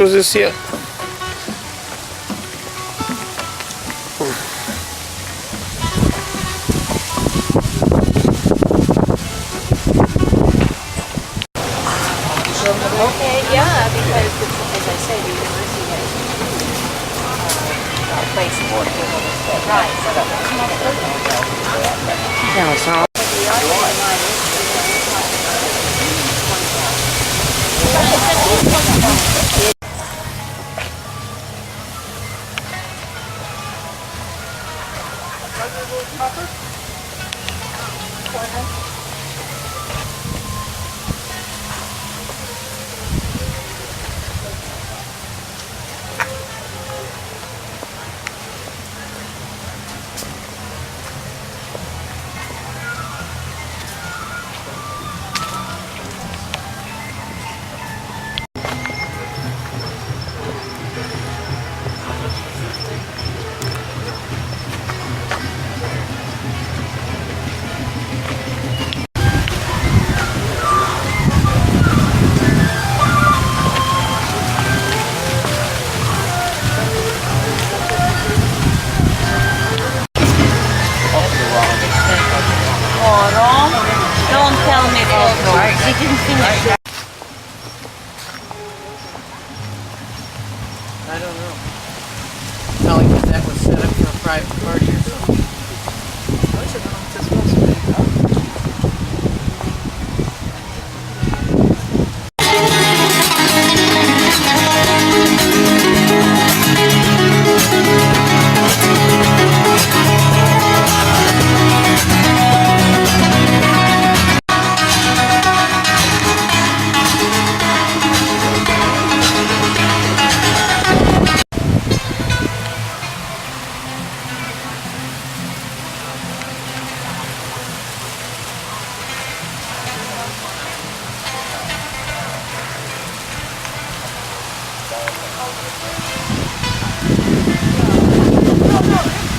because it's here. Okay, yeah, because as I say, the university has uh, a place for it. Right. Yeah, so The argument Didn't finish. I don't know. Probably because that was set up for a private party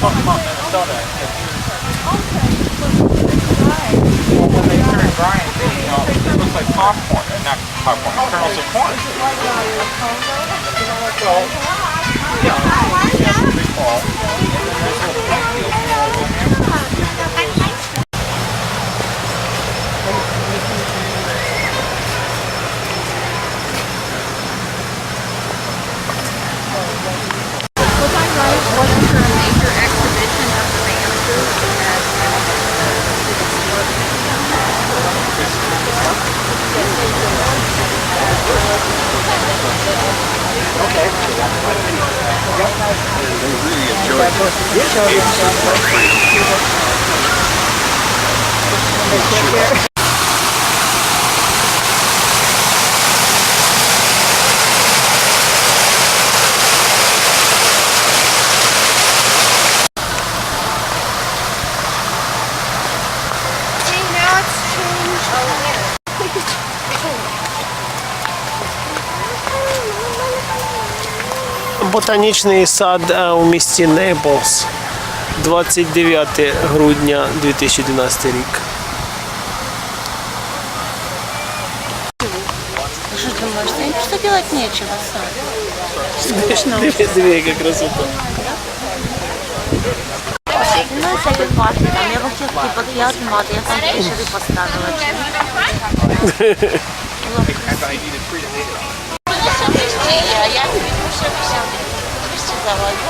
when they turn Brian, you know, it looks like popcorn, uh, not popcorn, kernels of corn. Well, yeah, yeah, big ball. See, now it's changed. Ботанічний сад е, у місті Нейблс. 29 грудня 2012 рік. Что думаешь? Что делать нечего, Сань. Диви, яка красота. Ну, это пахнет. Там я типа я мат, я там кишери поставила. się wysiadł. Wiesz, co zawodził?